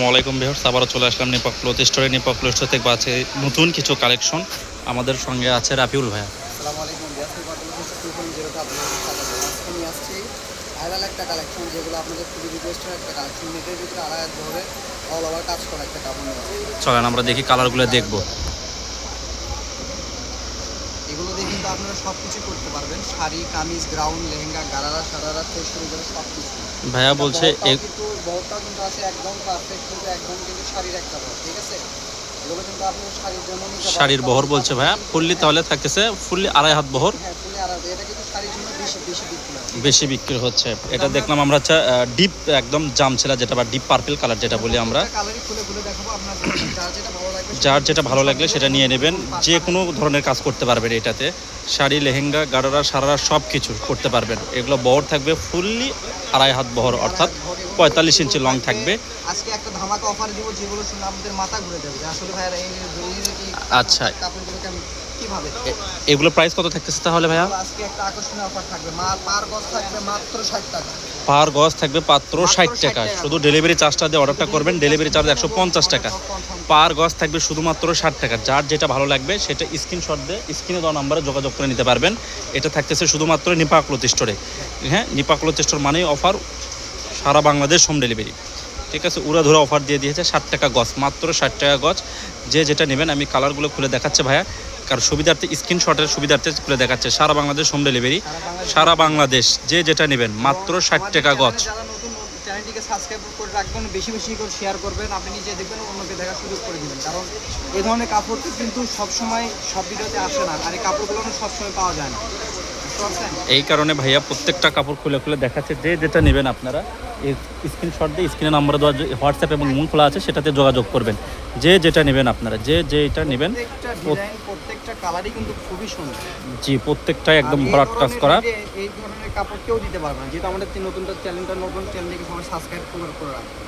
আসসালামাইকুম বিহার্স আবারও চলে আসলাম নিপাক ক্লোথ স্টোরে নিপাক ক্লোথ স্টোর থেকে আছে নতুন কিছু কালেকশন আমাদের সঙ্গে আছে রাফিউল ভাইয়া। ভাইরাল একটা কালেকশন যেগুলো আপনাদের খুবই রিকোয়েস্টের একটা কালেকশন নেটের ভিতরে আড়াই ধরে অল ওভার কাজ করা একটা কাপড় চলেন আমরা দেখি কালারগুলো দেখব। এগুলো দিয়ে কিন্তু আপনারা সব কিছু করতে পারবেন। শাড়ি কামিজ গ্রাউন্ড লেহেঙ্গা গারারা সারারা থেকে শুরু করে সব কিছু ভাইয়া বলছে কিন্তু বহরটাও কিন্তু আছে একদম পারফেক্ট কিন্তু একদম কিন্তু শাড়ির একটা বহর ঠিক আছে? এগুলো কিন্তু আপনি শাড়ির জন্য শাড়ির বহর বলছে ভাইয়া ফুললি তাহলে থাকতেছে ফুললি আড়াই হাত বহর। হ্যাঁ ফুললি আড়াই এটা কিন্তু বেশি বিক্রি হচ্ছে। এটা দেখলাম আমরা হচ্ছে ডিপ একদম জাম ছেলা যেটা বা ডিপ পার্পল কালার যেটা বলি আমরা। যার যেটা ভালো লাগলে সেটা নিয়ে নেবেন। যে কোনো ধরনের কাজ করতে পারবেন এটাতে। শাড়ি লেহেঙ্গা গাড়ারা সারারা সব কিছু করতে পারবেন। এগুলো বহর থাকবে ফুললি আড়াই হাত বহর অর্থাৎ পঁয়তাল্লিশ ইঞ্চি লং থাকবে। আজকে একটা ধামাকা অফার দিব যেগুলো শুনে আমাদের মাথা ঘুরে যাবে। আসলে ভাইয়ারা এই এই কি আচ্ছা। কাপড়গুলোকে আমি কীভাবে এ- এগুলো প্রাইস কত থাকতেছে তাহলে ভাইয়া? আজকে একটা আকর্ষণীয় অফার থাকবে। মা পার গজ থাকবে মাত্র ষাট টাকা। পার গজ থাকবে মাত্র মাত্র 60 টাকা। শুধু ডেলিভারি চার্জটা দিয়ে অর্ডারটা করবেন। ডেলিভারি চার্জ একশো পঞ্চাশ টাকা। পার গজ থাকবে শুধুমাত্র ষাট টাকা। যার যেটা ভালো লাগবে সেটা স্ক্রিনশট দিয়ে স্ক্রিনে দেওয়া নম্বরে যোগাযোগ করে নিতে পারবেন। এটা থাকতেছে শুধুমাত্র নিপাকলতি স্টোরে হ্যাঁ নিপাকলতি স্টোর মানেই অফার সারা বাংলাদেশ হোম ডেলিভারি ঠিক আছে উড়া ধরে অফার দিয়ে দিয়েছে ষাট টাকা গজ মাত্র ষাট টাকা গজ। যে যেটা নেবেন আমি কালারগুলো খুলে দেখাচ্ছে ভাইয়া। কারণ সুবিধার্থে স্ক্রিনশটের সুবিধার্থে খুলে দেখাচ্ছে সারা বাংলাদেশ হোম ডেলিভারি সারা বাংলাদেশ যে যেটা নেবেন মাত্র ষাট টাকা গজ। চ্যানেলটিকে সাবস্ক্রাইব করে রাখবেন বেশি বেশি করে শেয়ার করবেন আপনি নিজে দেখবেন অন্যকে দেখার সুযোগ করে দিবেন। কারণ এই ধরনের কাপড় কিন্তু সবসময় সব ভিডিওতে আসে না আর এই কাপড়গুলো সবসময় পাওয়া যায় না। এই কারণে ভাইয়া প্রত্যেকটা কাপড় খুলে খুলে দেখাচ্ছে যে যেটা নেবেন আপনারা স্ক্রিনশট দিয়ে স্ক্রিনে নাম্বার দেওয়া হোয়াটসঅ্যাপ এবং মুন খোলা আছে সেটাতে যোগাযোগ করবেন। যে যেটা নেবেন আপনারা যে যেটা নেবেন প্রত্যেকটা কালারই কিন্তু খুবই সুন্দর। জি প্রত্যেকটাই একদম ভরাট কাজ করা। এই ধরনের কাপড় কেউ দিতে পারবে না যেহেতু আমাদের নতুন চ্যানেলটা নতুন চ্যানেলটিকে সবাই সাবস্ক্রাইব করে করে রাখবে।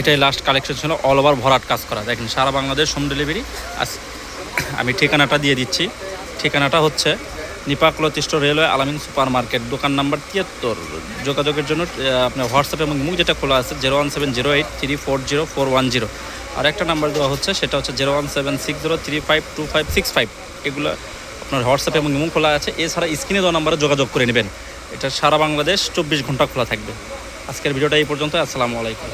এটাই লাস্ট কালেকশন ছিল অল ওভার ভরাট কাজ করা। দেখেন সারা বাংলাদেশ হোম ডেলিভারি আমি ঠিকানাটা দিয়ে দিচ্ছি। ঠিকানাটা হচ্ছে নিপাকলত store railway Alamin super market দোকান নাম্বার তিয়াত্তর। যোগাযোগের জন্য আপনার হোয়াটসঅ্যাপ এবং মুখ যেটা খোলা আছে zero one seven zero eight three four zero four one zero আর একটা নাম্বার দেওয়া হচ্ছে, সেটা হচ্ছে zero one seven six zero three five two five six five এগুলো আপনার হোয়াটসঅ্যাপ এবং মুখ খোলা আছে, এছাড়া স্ক্রিনে দেওয়া নাম্বারে যোগাযোগ করে নেবেন। এটা সারা বাংলাদেশ চব্বিশ ঘণ্টা খোলা থাকবে। আজকের ভিডিওটা এই পর্যন্ত, আসসালামু আলাইকুম।